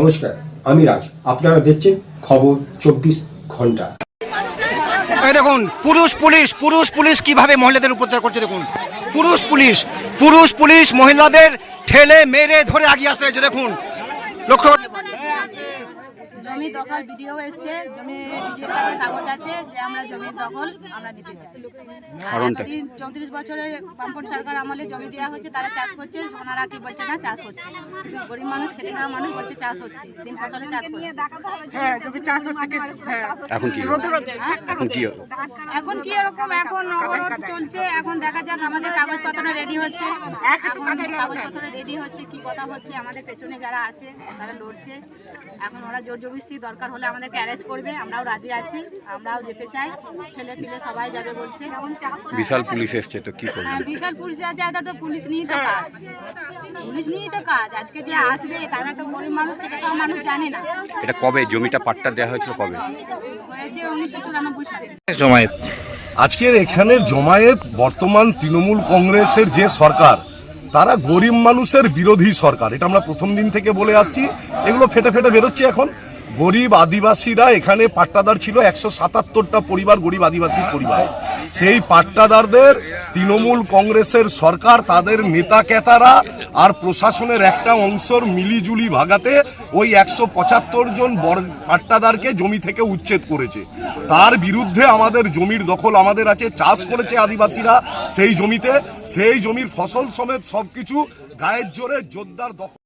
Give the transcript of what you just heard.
নমস্কার আমি রাজ। আপনারা দেখছেন খবর চব্বিশ ঘণ্টা। এই দেখুন পুরুষ পুলিশ পুরুষ পুলিশ কীভাবে মহিলাদের উপদ্রব করছে দেখুন। পুরুষ পুলিশ পুরুষ পুলিশ মহিলাদের ঠেলে মেরে ধরে আগিয়ে আসতে হয়েছে দেখুন। লক্ষ্য জমি দখল ভিডিও এসছে জমি ভিডিও কাগজ আছে যে আমরা জমির দখল আমরা নিতে চাই। চৌত্রিশ বছরে বামপন সরকার আমলে জমি দেওয়া হচ্ছে তারা চাষ করছে ওনারা কি বলছে না চাষ হচ্ছে গরিব মানুষ খেটে খাওয়া মানুষ বলছে চাষ হচ্ছে তিন ফসলে চাষ করছে। হ্যাঁ জমি চাষ হচ্ছে হ্যাঁ। এখন কি? হ্যাঁ? এখন কি? এখন কি এরকম? এখন চলছে। এখন দেখা যাক আমাদের কাগজপত্র রেডি হচ্ছে। এখন কাগজপত্র রেডি হচ্ছে কি কথা হচ্ছে আমাদের পেছনে যারা আছে তারা লড়ছে। এখন ওরা জোর জবরদস্তি দরকার হলে আমাদেরকে অ্যারেস্ট করবে আমরাও রাজি আছি। আমরাও যেতে চাই। ছেলে পিলে সবাই যাবে বলছে। বিশাল পুলিশ এসছে তো কি হ্যাঁ বিশাল পুলিশ আছে এটা তো পুলিশ নিয়েই তো কাজ। পুলিশ নিয়েই তো কাজ। আজকে যে আসবে তারা তো গরিব মানুষ খেটে খাওয়া মানুষ জানে না। এটা কবে? জমিটা পাট্টা দেওয়া হয়েছিল কবে? হয়েছে উনিশশো চুরানব্বই সালে। জমায়েত। আজকের এখানের জমায়েত বর্তমান তৃণমূল কংগ্রেসের যে সরকার তারা গরিব মানুষের বিরোধী সরকার। এটা আমরা প্রথম দিন থেকে বলে আসছি। এগুলো ফেটে ফেটে বেরোচ্ছে এখন। গরিব আদিবাসীরা এখানে পাট্টাদার ছিল, একশো সাতাত্তরটা পরিবার গরিব আদিবাসী পরিবার। সেই পাট্টাদারদের তৃণমূল কংগ্রেসের সরকার, তাদের নেতা কেতারা আর প্রশাসনের একটা অংশর মিলিজুলি ভাগাতে ওই একশো পঁচাত্তর জন পাট্টাদারকে জমি থেকে উচ্ছেদ করেছে। তার বিরুদ্ধে আমাদের জমির দখল আমাদের আছে, চাষ করেছে আদিবাসীরা সেই জমিতে। সেই জমির ফসল সমেত সবকিছু গায়ের জোরে জোরদার দখল।